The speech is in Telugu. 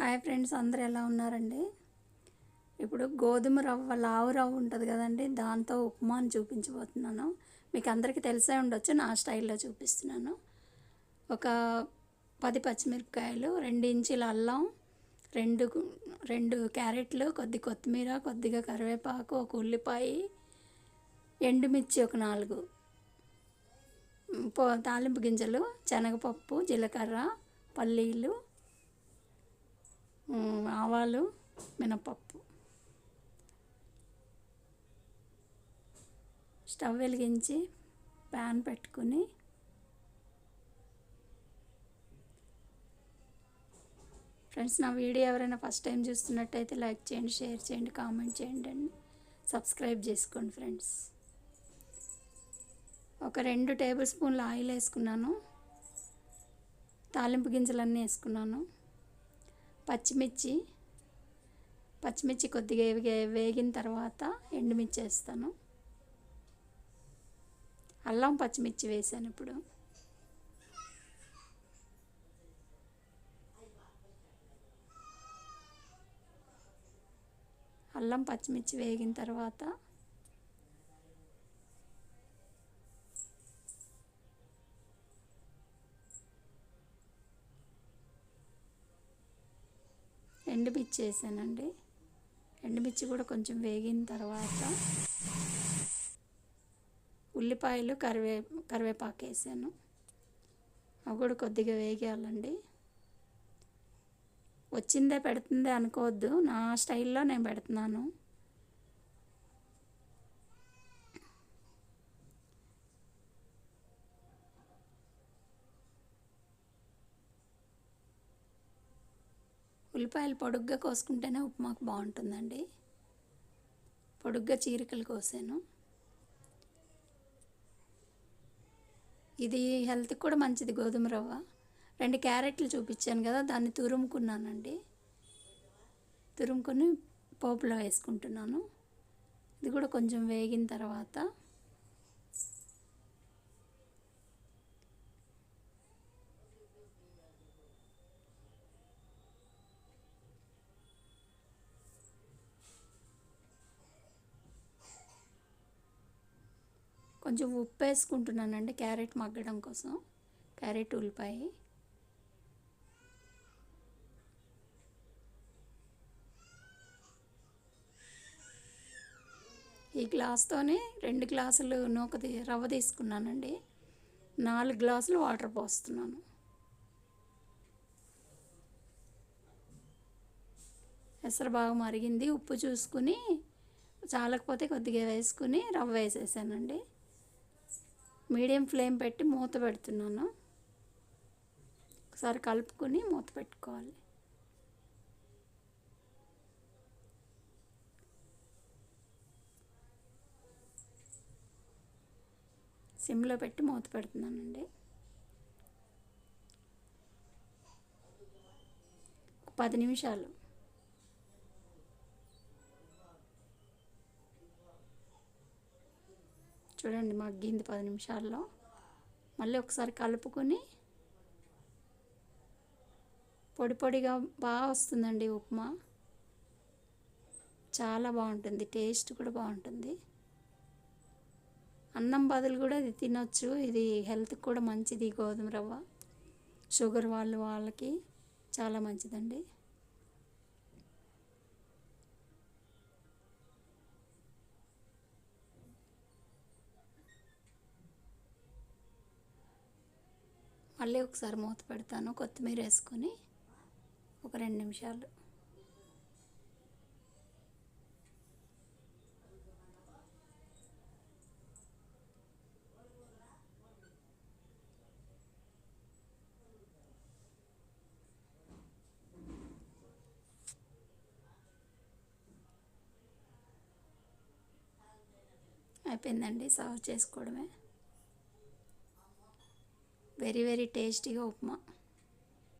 హాయ్ ఫ్రెండ్స్ అందరు ఎలా ఉన్నారండి? ఇప్పుడు గోధుమ రవ్వ లావు రవ్వ ఉంటుంది కదండి దాంతో ఉప్మాను చూపించబోతున్నాను. మీకు అందరికీ తెలిసే ఉండొచ్చు నా స్టైల్లో చూపిస్తున్నాను. ఒక పది పచ్చిమిరపకాయలు రెండు ఇంచుల అల్లం రెండు రెండు క్యారెట్లు కొద్ది కొత్తిమీర కొద్దిగా కరివేపాకు ఒక ఉల్లిపాయ ఎండుమిర్చి ఒక నాలుగు. పో తాలింపు గింజలు శనగపప్పు జీలకర్ర పల్లీలు ఆవాలు మినపప్పు. స్టవ్ వెలిగించి ప్యాన్ పెట్టుకుని ఫ్రెండ్స్ నా వీడియో ఎవరైనా ఫస్ట్ టైం చూస్తున్నట్టయితే లైక్ చేయండి షేర్ చేయండి కామెంట్ చేయండి అండి. సబ్స్క్రైబ్ చేసుకోండి ఫ్రెండ్స్. ఒక రెండు టేబుల్ స్పూన్లు ఆయిల్ వేసుకున్నాను. తాలింపు గింజలన్నీ వేసుకున్నాను. పచ్చిమిర్చి పచ్చిమిర్చి కొద్దిగా వేగిన తర్వాత ఎండుమిర్చి వేస్తాను అల్లం పచ్చిమిర్చి వేసాను ఇప్పుడు. అల్లం పచ్చిమిర్చి వేగిన తర్వాత ఎండుమిర్చి వేసానండి. ఎండుమిర్చి కూడా కొంచెం వేగిన తర్వాత ఉల్లిపాయలు కరివే కరివేపాకు వేసాను. అవి కూడా కొద్దిగా వేగేయాలండి వచ్చిందే పెడుతుందే అనుకోవద్దు. నా స్టైల్లో నేను పెడుతున్నాను. ఉల్లిపాయలు పొడుగ్గా కోసుకుంటేనే ఉప్మాకు బాగుంటుందండి. పొడుగ్గా చీరికలు కోసాను. ఇది హెల్త్కి కూడా మంచిది గోధుమ రవ్వ. రెండు క్యారెట్లు చూపించాను కదా దాన్ని తురుముకున్నానండి. తురుముకొని పోపులో వేసుకుంటున్నాను. ఇది కూడా కొంచెం వేగిన తర్వాత కొంచెం ఉప్పు వేసుకుంటున్నానండి క్యారెట్ మగ్గడం కోసం. క్యారెట్ ఉల్లిపాయ. ఈ గ్లాస్తోనే రెండు గ్లాసులు నూక రవ్వ తీసుకున్నానండి. నాలుగు గ్లాసులు వాటర్ పోస్తున్నాను. ఎసరు బాగా మరిగింది. ఉప్పు చూసుకుని చాలకపోతే కొద్దిగా వేసుకుని రవ్వ వేసేసానండి. మీడియం ఫ్లేమ్ పెట్టి మూత పెడుతున్నాను. ఒకసారి కలుపుకొని మూత పెట్టుకోవాలి. సిమ్లో పెట్టి మూత పెడుతున్నానండి. పది నిమిషాలు. చూడండి మగ్గింది పది నిమిషాల్లో. మళ్ళీ ఒకసారి కలుపుకొని పొడి పొడిగా బాగా వస్తుందండి ఉప్మా. చాలా బాగుంటుంది టేస్ట్ కూడా బాగుంటుంది. అన్నం బదులు కూడా ఇది తినొచ్చు ఇది హెల్త్కి కూడా మంచిది గోధుమ రవ్వ. షుగర్ వాళ్ళు వాళ్ళకి చాలా మంచిదండి. మళ్ళీ ఒకసారి మూత పెడతాను కొత్తిమీర వేసుకొని ఒక రెండు నిమిషాలు. అయిపోయిందండి సర్వ్ చేసుకోవడమే. వెరీ వెరీ టేస్టీగా ఉప్మా.